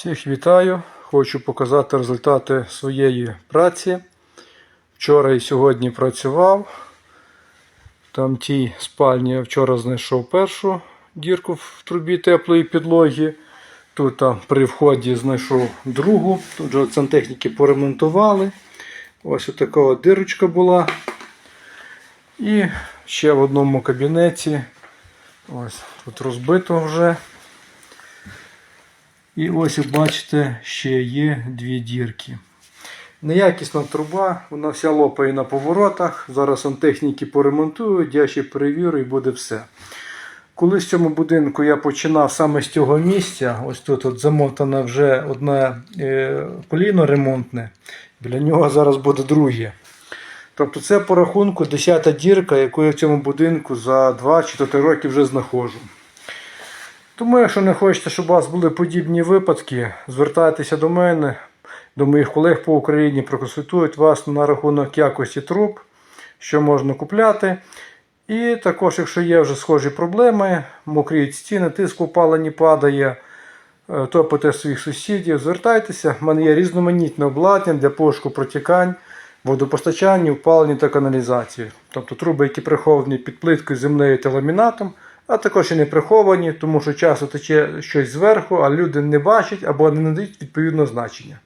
Всіх вітаю! Хочу показати результати своєї праці. Вчора і сьогодні працював. Там тій спальні вчора знайшов першу дірку в трубі теплої підлоги. Тут там, при вході знайшов другу. Тут же сантехніки поремонтували. Ось така от дирочка була. І ще в одному кабінеті. Ось тут розбито вже. І ось, бачите, ще є дві дірки. Неякісна труба, вона вся лопає на поворотах. Зараз сантехніки поремонтують, я ще перевірю і буде все. Колись в цьому будинку я починав саме з цього місця. Ось тут от замотане вже одне е, коліно ремонтне. Біля нього зараз буде друге. Тобто це по рахунку 10 дірка, яку я в цьому будинку за 2 чи 3 роки вже знаходжу. Тому, якщо не хочете, щоб у вас були подібні випадки, звертайтеся до мене, до моїх колег по Україні, проконсультують вас на рахунок якості труб, що можна купляти. І також, якщо є вже схожі проблеми, мокріють стіни, тиск у опаленні падає, е, топите своїх сусідів, звертайтеся. У мене є різноманітне обладнання для пошуку протікань, водопостачання, опалення та каналізації. Тобто труби, які приховані під плиткою землею та ламінатом, а також і не приховані, тому що часто тече щось зверху, а люди не бачать або не надають відповідного значення.